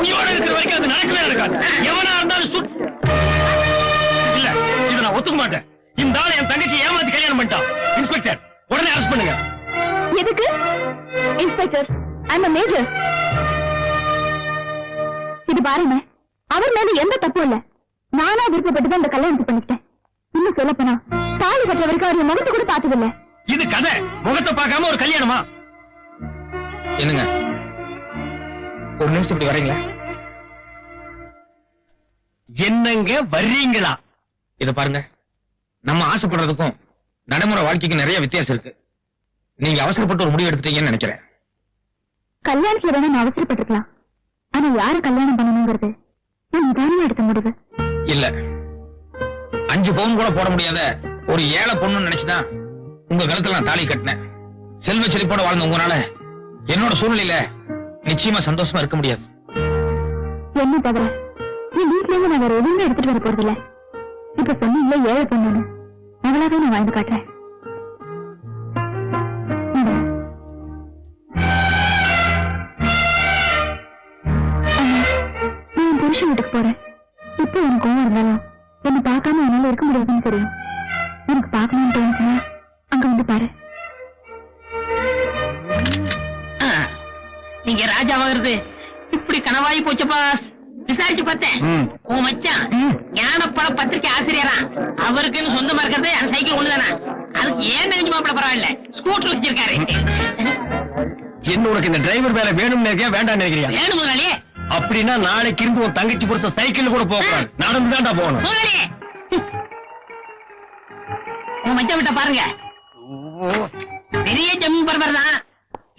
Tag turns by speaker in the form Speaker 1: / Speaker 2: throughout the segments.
Speaker 1: உயிரோட இருக்கிற வரைக்கும் அது நடக்கவே நடக்காது. எவனா இருந்தாலும் சுட் இல்ல இதை நான் ஒத்துக்க மாட்டேன். இந்த ஆளு என் தங்கச்சி ஏமாத்தி கல்யாணம் பண்ணிட்டான் இன்ஸ்பெக்டர் உடனே அரெஸ்ட் பண்ணுங்க.
Speaker 2: எதுக்கு? இன்ஸ்பெக்டர் ஐம் மேஜர் இது பாருங்க அவர் மேல எந்த தப்பும் இல்ல. நானா விருப்பப்பட்டு தான் இந்த கல்யாணத்தை பண்ணிக்கிட்டேன். இன்னும் சொல்ல போனா தாலி கட்டுற வரைக்கும் அவர் என் முகத்தை கூட பார்த்ததில்ல.
Speaker 1: இது கதை. முகத்தை பார்க்காம ஒரு கல்யாணமா?
Speaker 3: என்னங்க? ஒரு நிமிஷம் இப்படி வரீங்களா?
Speaker 1: என்னங்க வர்றீங்களா?
Speaker 3: இத பாருங்க. நம்ம ஆசைப்படுறதுக்கும் நடைமுறை வாழ்க்கைக்கு நிறைய வித்தியாசம் இருக்கு. நீங்க அவசரப்பட்டு ஒரு முடிவு எடுத்துட்டீங்கன்னு நினைக்கிறேன்.
Speaker 2: கல்யாணத்துல வேணா நான் அவசரப்பட்டிருக்கலாம். ஆனா யாரு கல்யாணம் பண்ணணுங்கிறது நான் நிதானமா எடுத்த முடிவு.
Speaker 3: இல்ல. அஞ்சு பவுன் கூட போட முடியாத ஒரு ஏழை பொண்ணு நினைச்சுதான் உங்க கழுத்துல நான் தாலி கட்டினேன். செல்வ செழிப்போட வாழ்ந்த உங்களால என்னோட சூழ்நிலையில நிச்சயமா சந்தோஷமா இருக்க முடியாது.
Speaker 2: என்ன தவிர நீ வீட்டுல இருந்து நான் வேற எதுவுமே எடுத்துட்டு வர போறதில்ல. இப்ப சொன்னீங்களே ஏழை பொண்ணு அவளாவே நான் வாழ்ந்து காட்டுறேன். நான் புருஷன் வீட்டுக்கு போறேன். இப்ப எனக்கு கோவம் இருந்தாலும் என்ன பார்க்காம என்னால இருக்க முடியாதுன்னு தெரியும். எனக்கு பார்க்கணும்னு தோணுச்சுன்னா அங்க வந்து பாரு.
Speaker 4: நீங்க ராஜாவாகிறது. இப்படி கனவாயி போச்சு பாஸ் விசாரிச்சு பார்த்தேன். உன் மச்சான். ஞானப்பழ பத்திரிக்கை ஆசிரியரா அவருக்குன்னு சொந்தமா இருக்கிறது அந்த சைக்கிள் ஒண்ணுதானா? அதுக்கு ஏன் நினைச்சு மாப்பிள பரவாயில்ல? ஸ்கூட்டர் வச்சிருக்காரு.
Speaker 1: என்ன உனக்கு இந்த டிரைவர் வேலை வேணும்னு நினைக்கிறியா வேண்டாம்னு நினைக்கிறியா
Speaker 4: வேணும் முதலாளியே
Speaker 1: அப்படின்னா நாளைக்கு இருந்து உன் தங்கச்சி பொறுத்த சைக்கிள் கூட போக நடந்து தான்டா போகணும்.
Speaker 4: உன் மச்சான் விட்ட பாருங்க. பெரிய ஜமீன் பரபர் தான்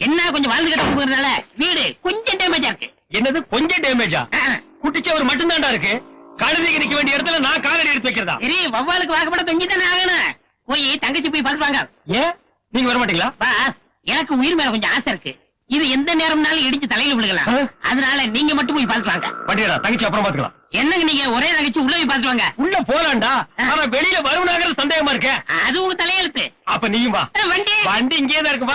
Speaker 4: என்ன கொஞ்சம் வாழ்ந்து கட்ட போகிறதுனால வீடு கொஞ்சம் டேமேஜா இருக்கு.
Speaker 1: என்னது? கொஞ்சம் டேமேஜா. குட்டிச்சவர் மட்டும் தான்டா இருக்கு. கழுதைக்கு நிக்க வேண்டிய இடத்துல நான் காலடி எடுத்து வைக்கிறதா?
Speaker 4: சரி வவ்வாலுக்கு வாக்கப்பட தொங்கி தானே ஆகணும். போய் தங்கச்சி போய் பார்த்துவாங்க
Speaker 1: ஏன்? நீங்க வர மாட்டீங்களா?
Speaker 4: பாஸ் எனக்கு உயிர் மேல கொஞ்சம் ஆசை இருக்கு. இது எந்த நேரம்னாலும் இடிச்சு தலையில விழுகலாம். அதனால நீங்க மட்டும் போய் பார்த்துவாங்க
Speaker 1: வண்டியடா தங்கச்சி அப்புறம் பாத்துக்கலாம்
Speaker 4: என்னங்க நீங்க? ஒரே தங்கச்சி உள்ள போய் பார்த்துவாங்க
Speaker 1: உள்ள போலாம்டா. ஆனா வெளியில வருவனாகிறது சந்தேகமா இருக்க.
Speaker 4: அது உங்க தலையெழுத்து.
Speaker 1: அப்ப நீயும் வா.
Speaker 4: வண்டி.
Speaker 1: வண்டி இங்கே தான் இருக்கு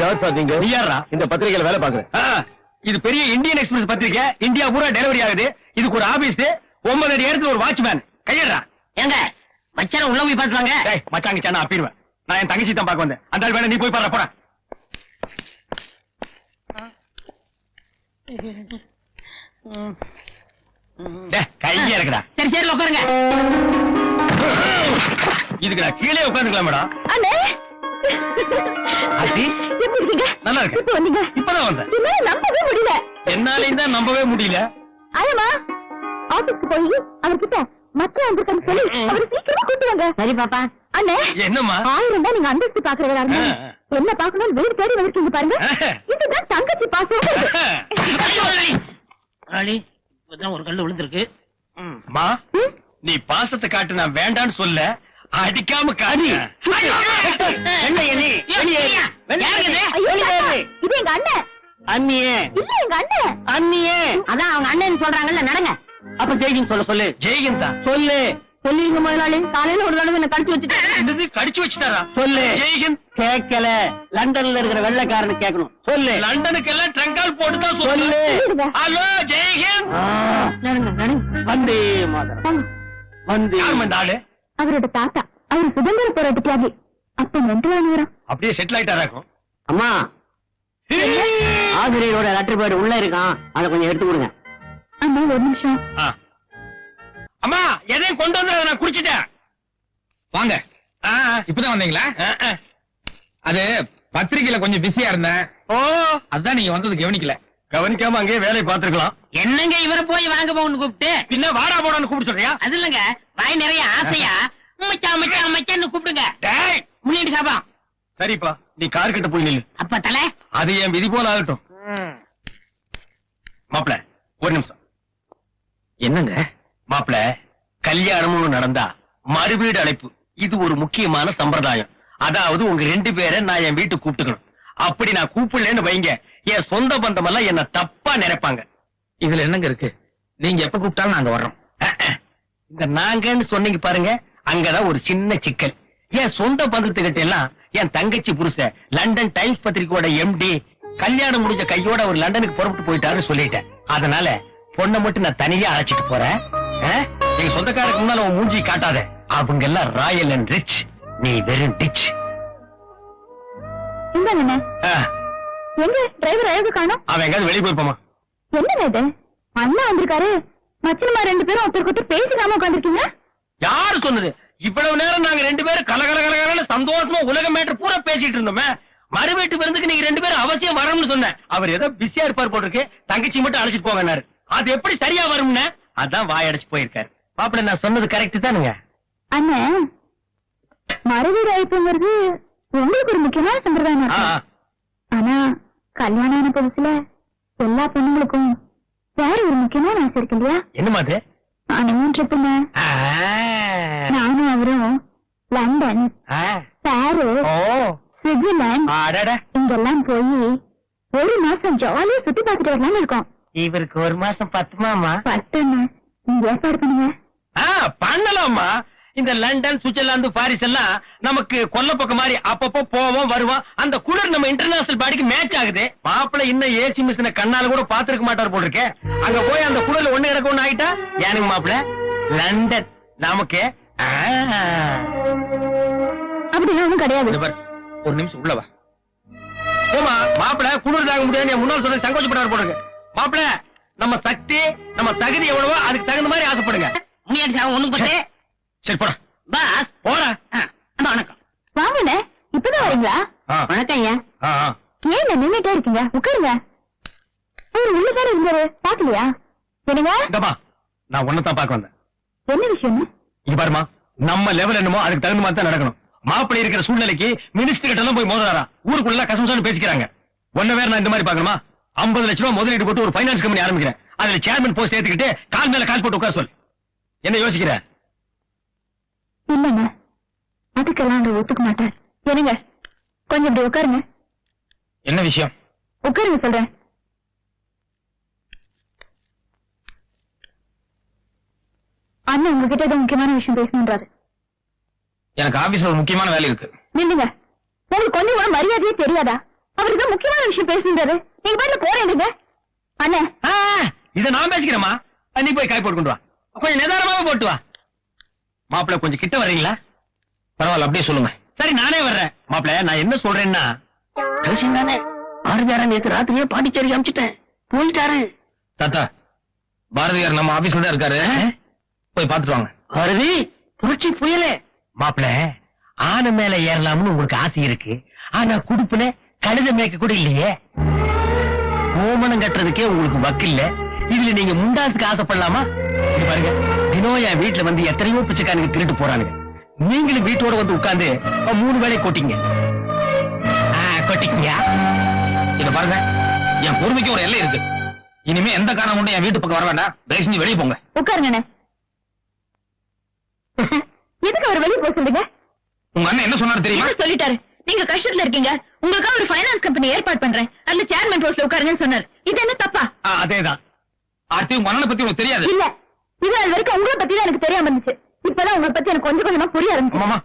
Speaker 1: யார் சார் நீங்க? நீ யாரா இந்த பத்திரிகையில வேலை பாக்குறேன் இது பெரிய இந்தியன் எக்ஸ்பிரஸ் பத்திரிக்கை. இந்தியா பூரா டெலிவரி ஆகுது. இதுக்கு ஒரு ஆபீஸ் ஒன்பது அடி இடத்துல ஒரு வாட்ச்மேன் கையடுறா.
Speaker 4: ஏங்க மச்சான உள்ள போய் பார்த்துவாங்க
Speaker 1: டேய் மச்சாங்க சேனா அப்பிடுவேன் நான் என் தங்கச்சி தான் பார்க்க வந்தேன். அந்த வேணா நீ போய் பாரு போற டேய், கையே இருக்குடா.
Speaker 4: சரி சரி உட்காருங்க.
Speaker 1: இதுக்கு நான் கீழே உட்காந்துக்கலாம் மேடம்
Speaker 2: எப்படி இருக்கீங்க?
Speaker 1: நல்லா இருக்கு.
Speaker 2: இப்ப வந்தீங்க?
Speaker 1: இப்பதான் வந்தேன்.
Speaker 2: என்னால நம்பவே முடியல.
Speaker 1: என்னாலையும் தான் நம்பவே முடியல.
Speaker 2: ஆயமா ஆபீஸ்க்கு போய் அவர்கிட்ட மச்சான் வந்திருக்கான்னு சொல்லி அவர் சீக்கிரமா கூட்டு வாங்க.
Speaker 4: சரி பாப்பா.
Speaker 2: அண்ணே
Speaker 1: என்னம்மா?
Speaker 2: ஆயிரம் தான் நீங்க அந்தஸ்து பாக்குறதா இருந்தா. என்ன பாக்கணும் வீடு தேடி வந்திருக்கீங்க பாருங்க. இதுதான் தங்கச்சி பாசம்.
Speaker 4: முதலாளி இப்பதான் ஒரு கல்லு விழுந்திருக்கு. ம்?
Speaker 1: நீ பாசத்தை காட்டு நான் வேண்டான்னு சொல்ல. அடிக்காம காடி
Speaker 4: என்ன இது?
Speaker 2: எங்க அண்ணன்.
Speaker 4: அண்ணியே.
Speaker 2: இல்ல எங்க அண்ணன்.
Speaker 4: அண்ணியே. அதான் அவங்க அண்ணன் சொல்றாங்கல்ல நடங்க. அப்ப ஜெய்கிங் சொல்ல சொல்லு.
Speaker 1: ஜெயகன் தான்.
Speaker 4: சொல்லு. சொல்லிருங்க முதலாளி. காலையில ஒரு தடவை என்ன கடிச்சு வச்சுட்டேன்
Speaker 1: என்னது? கடிச்சு வச்சுட்டாரா?
Speaker 4: சொல்லு.
Speaker 1: ஜெயகன்.
Speaker 4: கேட்கல. லண்டன்ல இருக்கிற வெள்ளைக்காரனு கேட்கணும். சொல்லு.
Speaker 1: லண்டனுக்கு எல்லாம் ட்ரங்கால் போட்டு தான்
Speaker 4: சொல்லு.
Speaker 1: ஹலோ ஜெயகன்.
Speaker 4: வந்தே மாதரம். வந்தே
Speaker 1: ஆளு
Speaker 2: அவரோட தாத்தா அவர் சுதந்திர போராட்ட தியாகி அப்ப மென்டல் வரும்
Speaker 1: அப்படியே செட்டில் ஆயிட்டாராக்கும்
Speaker 4: அம்மா ஆசிரியரோட லெட்டர் பேர்டு உள்ள இருக்கான். அதை கொஞ்சம் எடுத்து கொடுங்க.
Speaker 2: அண்ணா ஒரு நிமிஷம்.
Speaker 1: ஆ. அம்மா எதையும் கொண்டு வந்து நான் குடிச்சிட்டேன்.
Speaker 3: வாங்க.
Speaker 1: ஆ,
Speaker 3: இப்பதான் வந்தீங்களா?
Speaker 1: ஆ, ஆ.
Speaker 3: அது பத்திரிக்கையில கொஞ்சம் பிஸியா இருந்தேன்.
Speaker 1: ஓ.
Speaker 3: அதான் நீங்க வந்தது கவனிக்கல.
Speaker 1: கவனிக்காம அங்கேயே வேலையை பார்த்திருக்கலாம்.
Speaker 4: என்னங்க இவரை போய் வாங்க போகணும்னு கூப்பிட்டு?
Speaker 1: பின்ன வாடா போடான்னு கூப்பிட்டு சொல்றியா?
Speaker 4: அது இல்லங்க வாய் நிறைய ஆசையா? மச்சான் மச்சான் மச்சான்னு கூப்பிடுங்க.
Speaker 1: டேய்!
Speaker 4: முன்னாடி சாபம்
Speaker 1: சரிப்பா நீ கார் கிட்ட போய் நில்லு.
Speaker 4: அப்ப தலை.
Speaker 1: அது என் விதி போல ஆகட்டும். மாப்பிள ஒரு நிமிஷம்.
Speaker 3: என்னங்க?
Speaker 1: மாப்பிள கல்யாணம்னு நடந்தா மறுவீடு அழைப்பு. இது ஒரு முக்கியமான சம்பிரதாயம். அதாவது உங்க ரெண்டு பேரை நான் என் வீட்டுக்கு கூப்பிட்டுக்கணும். அப்படி நான் கூப்பிடலன்னு வைங்க. என் சொந்த பந்தம் எல்லாம் என்ன தப்பா நினைப்பாங்க.
Speaker 3: இதுல என்னங்க இருக்கு? நீங்க எப்ப கூப்பிட்டாலும் நாங்க வர்றோம்.
Speaker 1: இந்த நாங்கன்னு சொன்னீங்க பாருங்க அங்கதான் ஒரு சின்ன சிக்கல். என் சொந்த பந்தத்துக்கிட்ட எல்லாம் என் தங்கச்சி புருஷன் லண்டன் டைம்ஸ் பத்திரிக்கையோட எம்டி கல்யாணம் முடிஞ்ச கையோட அவர் லண்டனுக்கு புறப்பட்டு போயிட்டாருன்னு சொல்லிட்டேன். அதனால பொண்ணை மட்டும் நான் தனியா அழைச்சிட்டு போறேன்? எங்க சொந்தக்காரருக்கு முன்னால உன் மூஞ்சி காட்டாத. அவங்க எல்லாம் ராயல் அண்ட் ரிச். நீ வெறும் டிச்.
Speaker 2: எங்க டிரைவர் அழகு காணோம்?
Speaker 1: அவன் எங்காவது வெளியே போயிருப்பாமா?
Speaker 2: என்னங்க இது அண்ணா வந்திருக்காரு. மச்சனமா ரெண்டு பேரும் ஒருத்தருக்கு ஒருத்தர் பேசிக்காம உட்காந்துருக்கீங்க
Speaker 1: யாரு சொன்னது? இவ்வளவு நேரம் நாங்க ரெண்டு பேரும் கலகல கலகல சந்தோஷமா உலக மேட்டர் பூரா பேசிட்டு இருந்தோமே. மறு வீட்டு விருந்துக்கு நீங்க ரெண்டு பேரும் அவசியம் வரணும்னு சொன்னேன். அவர் ஏதோ பிஸியா இருப்பார் போட்டிருக்கு. தங்கச்சி மட்டும் அழைச்சிட்டு போங்கன்னாரு. அது எப்படி சரியா வரும்னு? அதான் வாயடைச்சு போயிருக்காரு. மாப்பிள்ள நான் சொன்னது கரெக்ட் தானுங்க.
Speaker 2: அண்ணே மறுவீடு அழைப்புங்கிறது உங்களுக்கு ஒரு முக்கியமான சம்பிரதாயம். ஆனா கல்யாணம் ஆன புதுசுல எல்லா பொண்ணுங்களுக்கும் வேற ஒரு முக்கியமான ஆசை இருக்கு இல்லையா?
Speaker 1: என்னமா அது
Speaker 2: நானும் ட்ரிப்புங்க.
Speaker 1: ஆ,
Speaker 2: நானும் அவரும் லண்டன் பாரிஸ்
Speaker 1: ஓ.
Speaker 2: சுவிட்சர்லாந்து இங்கெல்லாம் போய் ஒரு மாசம் ஜாலியா சுத்தி பார்த்துட்டு வரலாம்னு இருக்கோம்.
Speaker 1: இவருக்கு ஒரு மாசம் பத்துமாமா?
Speaker 2: பட்டுன்னு நீங்க ஏற்பாடு பண்ணுங்க.
Speaker 1: பண்ணலாமா? இந்த லண்டன் சுவிட்சர்லாந்து பாரிஸ் எல்லாம் நமக்கு கொல்லப்பக்கம் மாதிரி அப்பப்போ போவோம் வருவோம். அந்த குளிர் நம்ம இன்டர்நேஷனல் பாடிக்கு மேட்ச் ஆகுது. மாப்பிள்ளை இன்னும் ஏசி மிஷின கண்ணால கூட பாத்துருக்க மாட்டார் போல் இருக்கே அங்க போய் அந்த குளிர்ல ஒண்ணு கிடக்க ஒண்ணு ஆயிட்டா? ஏனுங்க மாப்பிள்ளை? லண்டன். நமக்கு ஆ.
Speaker 2: அப்படி ஒண்ணும் கிடையாது.
Speaker 3: இங்க பாரு, ஒரு நிமிஷம் உள்ள வா.
Speaker 1: போமா மாப்பிள்ளை குளிர் தாங்க முடியாது முன்னாள் சொல்ற சங்கோச்சப்படார் போடுங்க மாப்பிள்ளை நம்ம சக்தி நம்ம தகுதி எவ்வளவோ அதுக்கு தகுந்த மாதிரி ஆசைப்படுங்க.
Speaker 4: சாமி ஒண்ணுக்கு பத்து
Speaker 1: சரி போட.
Speaker 4: பாஸ். அம்மா வணக்கம்.
Speaker 2: வாங்கண்ணே இப்பதான் வரீங்களா?
Speaker 4: வணக்கம் ஐயா.
Speaker 2: ஏன் நின்னுட்டே இருக்கீங்க? உட்காருங்க. அவர் உள்ளதானே இருந்தாரு பாக்கலையா என்னங்க?
Speaker 1: இந்தமா நான் ஒன்னதான் பார்க்க வந்தேன்.
Speaker 2: என்ன விஷயம்
Speaker 1: இங்க பாருமா நம்ம லெவல் என்னமோ அதுக்கு தகுந்த மாதிரி தான் நடக்கணும். மாப்பிள்ளை இருக்கிற சூழ்நிலைக்கு மினிஸ்டர் கிட்ட எல்லாம் போய் மோதுறாரா? ஊருக்குள்ள கசம்சான்னு பேசிக்கிறாங்க. ஒன்ன வேற நான் இந்த மாதிரி பார்க்கணுமா? 50 லட்சம் ரூபாய் முதலீடு போட்டு ஒரு ஃபைனான்ஸ் கம்பெனி ஆரம்பிக்கிறேன். அதுல சேர்மன் போஸ்ட் ஏத்துக்கிட்டு கால் மேல கால் போட்டு உட்கார சொல் என்ன யோசிக்கிற?
Speaker 2: இல்லங்க. அதுக்கெல்லாம் அவர் ஒத்துக்க மாட்டார். என்னங்க கொஞ்சம் இப்படி உட்காருங்க.
Speaker 3: என்ன விஷயம்?
Speaker 2: உட்காருங்க சொல்றேன். அண்ணன் உங்ககிட்ட ஏதோ முக்கியமான விஷயம் பேசணுன்றாரு.
Speaker 3: எனக்கு ஆபீஸ்ல ஒரு முக்கியமான வேலை இருக்கு.
Speaker 2: நில்லுங்க. உங்களுக்கு கொஞ்சம் கூட மரியாதையே தெரியாதா? அவருக்கு தான் முக்கியமான விஷயம் பேசணுன்றாரு. நீங்க பாட்டுல போறேன் அண்ணே
Speaker 1: இத நான் பேசிக்கிறேமா நீ போய் காய் போட்டு கொண்டு வா. கொஞ்சம் நிதானமாவே போட்டு வா. மாப்பிள்ளை கொஞ்சம் கிட்ட வர்றீங்களா?
Speaker 3: பரவாயில்ல அப்படியே சொல்லுங்க.
Speaker 1: சரி நானே வர்றேன். மாப்பிள்ளை நான் என்ன சொல்றேன்னா கடைசி தானே? பாரதியாரன் நேத்து ராத்திரியே பாண்டிச்சேரி அமிச்சிட்டேன். போயிட்டாரு.
Speaker 3: தாத்தா பாரதியார் நம்ம ஆபீஸ்ல தான் இருக்காரு. போய் பாத்துட்டு வாங்க.
Speaker 1: பாரதி புரட்சி புயலே. மாப்பிள ஆன மேல ஏறலாம்னு உங்களுக்கு ஆசை இருக்கு. ஆனா குடுப்புல கழுத மேய்க்க கூட இல்லையே. ஓமனம் கட்டுறதுக்கே உங்களுக்கு வக்கு இல்ல இதுல நீங்க முண்டாசுக்கு ஆசைப்படலாமா? பாருங்க. தினம் என் வீட்டுல வந்து எத்தனையோ பிச்சைக்காரங்க திருட்டு போறானுங்க. நீங்களும் வீட்டோட வந்து உட்கார்ந்து மூணு வேளை கொட்டிங்க கொட்டிக்கங்க.
Speaker 3: இத பாருங்க என் பொறுமைக்கு ஒரு எல்லை இருக்கு. இனிமே எந்த காரணம் கொண்டு என் வீட்டு பக்கம் வர வேண்டாம். தயவு செஞ்சு வெளியே போங்க.
Speaker 2: உட்காருங்க எதுக்கு அவர் வெளியே போக சொல்றீங்க
Speaker 3: உங்க அண்ணன் என்ன சொன்னாரு தெரியுமா?
Speaker 2: சொல்லிட்டாரு? நீங்க கஷ்டத்துல இருக்கீங்க. உங்களுக்காக ஒரு ஃபைனான்ஸ் கம்பெனி ஏற்பாடு பண்றேன். அதுல சேர்மன் போஸ்ட்ல உட்காருங்கன்னு சொன்னாரு. இது என்ன தப்பா?
Speaker 1: அதேதான்.
Speaker 3: ஆர்த்தி உங்க அண்ணனை பத்தி உங்களுக்கு தெரியாது.
Speaker 2: இல்ல. இது அது வரைக்கும் உங்களை பத்தி தான் எனக்கு தெரியாம இருந்துச்சு. இப்பதான் உங்களை பத்தி எனக்கு கொஞ்சம் கொஞ்சமா புரிய ஆரம்பிச்சு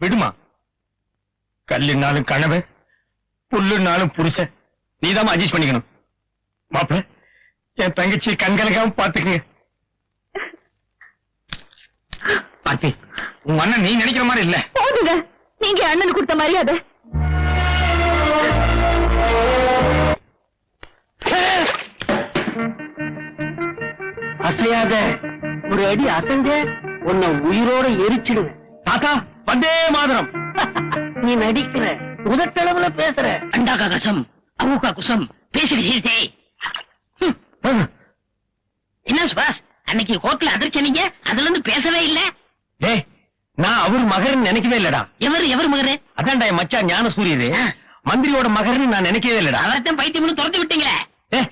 Speaker 1: விடுமா? கல்லுனாலும் கனவு புல்லுனாலும் புருஷன். நீதான் அட்ஜஸ்ட் பண்ணிக்கணும். மாப்பிள்ள என் தங்கச்சி கண்கலகாம பாத்துக்குங்க.
Speaker 3: ஆர்த்தி உங்க அண்ணன் நீ நினைக்கிற மாதிரி இல்ல.
Speaker 2: போதுங்க. நீங்க அண்ணனுக்கு கொடுத்த மரியாதை.
Speaker 1: அசையாத ஒரு அடி அசைஞ்ச உன்னை உயிரோட எரிச்சிடுவேன். தாத்தா வந்தே மாதரம்.
Speaker 4: நீ நடிக்கிற உதட்டளவுல பேசுற. அண்டாக்கா கசம் அவுக்கா குசம் பேசுகிறீர்களே ஹம். என்ன சுபாஷ் அன்னைக்கு கோர்ட்ல அதிர்ச்சனீங்க அதுல இருந்து பேசவே இல்ல.
Speaker 1: டேய் நான் அவர் மகர்னு நினைக்கவே இல்லடா.
Speaker 4: எவர் எவர் மகரு?
Speaker 1: அதான்டா என் மச்சான் ஞான சூரியரு மந்திரியோட மகர்னு நான் நினைக்கவே இல்லடா.
Speaker 4: அவர்தான் பைத்தியம்னு துரத்து விட்டீங்களே.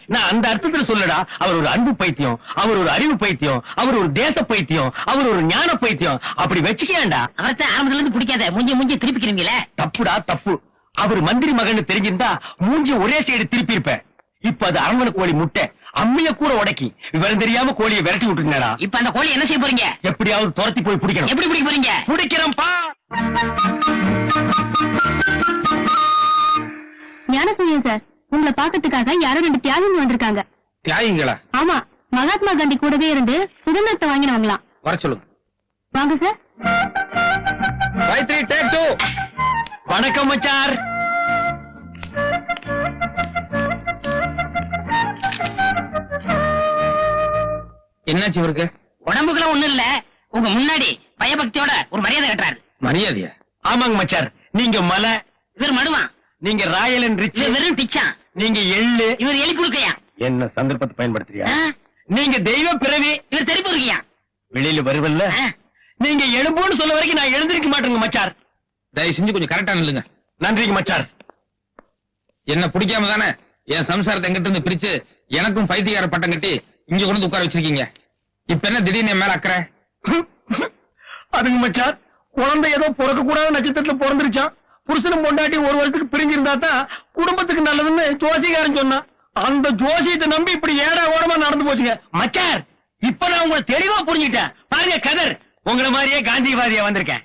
Speaker 1: நான் அந்த அர்த்தத்துல சொல்லடா. அவர் ஒரு அன்பு பைத்தியம் அவர் ஒரு அறிவு பைத்தியம் அவர் ஒரு தேச பைத்தியம் அவர் ஒரு ஞான பைத்தியம். அப்படி வச்சுக்கேன்டா
Speaker 4: அவர்தான் ஆரம்பத்துல இருந்து பிடிக்காத. மூஞ்சி மூஞ்சி திருப்பிக்கிறீங்களே?
Speaker 1: தப்புடா தப்பு. அவர் மந்திரி மகன் தெரிஞ்சிருந்தா மூஞ்சி ஒரே சைடு திருப்பி இருப்பேன் இப்ப அது அரவண கோழி முட்டை. அம்மிய கூட உடைக்கி. விவரம் தெரியாம கோழியை விரட்டி விட்டுருந்தா
Speaker 4: இப்ப அந்த கோழி என்ன செய்ய போறீங்க?
Speaker 1: எப்படியாவது துரத்தி போய் பிடிக்கணும்.
Speaker 4: எப்படி பிடிக்க போறீங்க?
Speaker 1: பிடிக்கிறேன்ப்பா.
Speaker 2: ஞானசூரியன் சார். உங்களை பாக்கிறதுக்காக யாரோ ரெண்டு தியாகிங்க வந்திருக்காங்க.
Speaker 3: தியாகிங்களா?
Speaker 2: ஆமா மகாத்மா காந்தி கூடவே இருந்து சுதந்திரத்தை வாங்கினவங்களாம்
Speaker 3: வர சொல்லுங்க.
Speaker 2: வாங்க சார்.
Speaker 3: காயத்ரி டேக் டூ
Speaker 1: வணக்கம் மச்சார்
Speaker 3: என்னாச்சு இவருக்கு?
Speaker 4: உடம்புக்குள்ள ஒண்ணும் இல்ல. உங்க முன்னாடி பயபக்தியோட ஒரு மரியாதை கட்டுறாரு.
Speaker 3: மரியாதையா?
Speaker 1: ஆமாங்க மச்சார் நீங்க மலை.
Speaker 4: இவர் மடுவான்.
Speaker 1: நீங்க ராயல் அண்ட் ரிச்
Speaker 4: வெறும் டிச்சான்
Speaker 1: நீங்க எள்ளு.
Speaker 4: இவர் எலி புழுக்கையா
Speaker 1: என்ன சந்தர்ப்பத்தை பயன்படுத்துறியா? நீங்க தெய்வ பிறவி.
Speaker 4: இவர் தெரி பொறுக்கியா?
Speaker 1: வெளியில வருவல்ல? நீங்க எழும்போன்னு சொல்ல வரைக்கும் நான் எழுந்திருக்க மாட்டேங்க மச்சார்
Speaker 3: தயவு செஞ்சு கொஞ்சம் கரெக்டா நில்லுங்க.
Speaker 1: நன்றிங்க மச்சார்
Speaker 3: என்ன பிடிக்காம தானே என் சம்சாரத்தை எங்கிட்ட இருந்து பிரிச்சு எனக்கும் பைத்தியக்கார பட்டம் கட்டி இங்க கொண்டு வந்து உட்கார வச்சிருக்கீங்க. இப்ப என்ன திடீர்னு என் மேல அக்கறை?
Speaker 1: அதுங்க மச்சார் குழந்தை ஏதோ பிறக்க கூடாத நட்சத்திரத்துல பிறந்துருச்சான். புருஷனும் பொண்டாட்டி ஒரு வருஷத்துக்கு பிரிஞ்சிருந்தா தான் குடும்பத்துக்கு நல்லதுன்னு ஜோசிகாரன் சொன்னான். அந்த ஜோசியத்தை நம்பி இப்படி ஏடா ஓடமா நடந்து போச்சுங்க. மச்சார் இப்ப நான் உங்களை தெளிவா புரிஞ்சுட்டேன் பாருங்க கதர். உங்களை மாதிரியே காந்திவாதியா வந்திருக்கேன்.